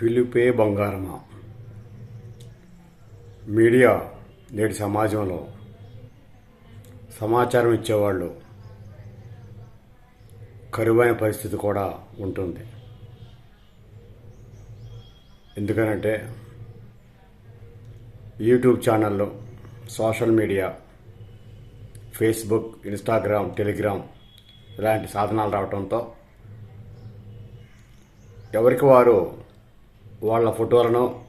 పిలుపే బంగారమా? మీడియా నేటి సమాజంలో సమాచారం ఇచ్చేవాళ్ళు కరువైన పరిస్థితి కూడా ఉంటుంది. ఎందుకనంటే యూట్యూబ్ ఛానల్లో social media Facebook Instagram Telegram ఇలాంటి సాధనాలు రావడంతో ఎవరికి వారు వాళ్ళ ఫోటోలను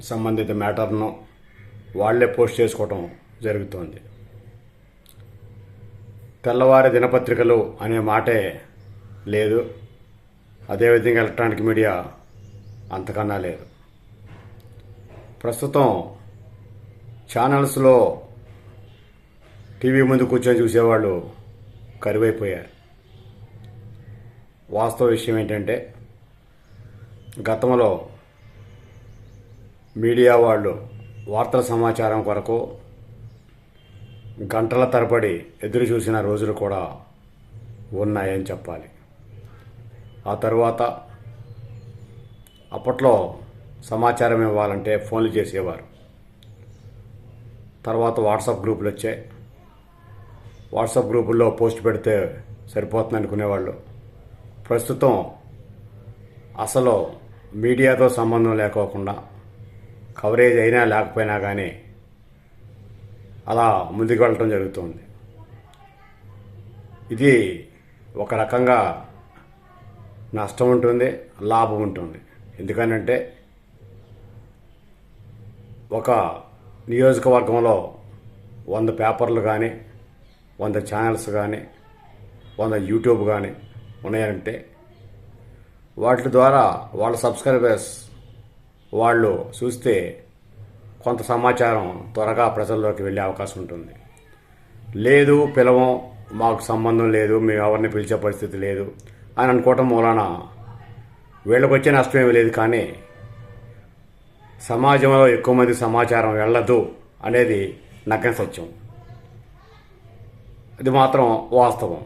సంబంధిత మ్యాటర్ను వాళ్ళే పోస్ట్ చేసుకోవటం జరుగుతోంది. తెల్లవారి దినపత్రికలు అనే మాటే లేదు. అదేవిధంగా ఎలక్ట్రానిక్ మీడియా అంతకన్నా లేదు. ప్రస్తుతం ఛానల్స్లో టీవీ ముందు కూర్చొని చూసేవాళ్ళు కరువైపోయారు. వాస్తవ విషయం ఏంటంటే గతంలో మీడియా వాళ్ళు వార్తల సమాచారం కొరకు గంటల తరబడి ఎదురు చూసిన రోజులు కూడా ఉన్నాయని చెప్పాలి. ఆ తర్వాత అప్పట్లో సమాచారం ఇవ్వాలంటే ఫోన్లు చేసేవారు. తర్వాత వాట్సాప్ గ్రూపులు వచ్చాయి. వాట్సాప్ గ్రూపుల్లో పోస్ట్ పెడితే సరిపోతుంది అనుకునేవాళ్ళు ప్రస్తుతం అసలు మీడియాతో సంబంధం లేకోకుండా కవరేజ్ అయినా లేకపోయినా కానీ అలా ముందుకు వెళ్ళటం జరుగుతుంది. ఇది ఒక రకంగా నష్టం ఉంటుంది లాభం ఉంటుంది. ఎందుకనంటే ఒక నియోజకవర్గంలో వంద పేపర్లు కానీ వంద ఛానల్స్ కానీ వంద యూట్యూబ్ కానీ ఉన్నాయంటే వాటి ద్వారా వాళ్ళ సబ్స్క్రైబర్స్ వాళ్ళు చూస్తే కొంత సమాచారం త్వరగా ప్రజల్లోకి వెళ్ళే అవకాశం ఉంటుంది. లేదు పిలవం మాకు సంబంధం లేదు మేము ఎవరిని పిలిచే పరిస్థితి లేదు అని అనుకోవటం మూలాన వీళ్ళకి వచ్చే నష్టం ఏమీ లేదు కానీ సమాజంలో ఎక్కువ మంది సమాచారం వెళ్ళదు అనేది నగ్న సత్యం. ఇది మాత్రం వాస్తవం.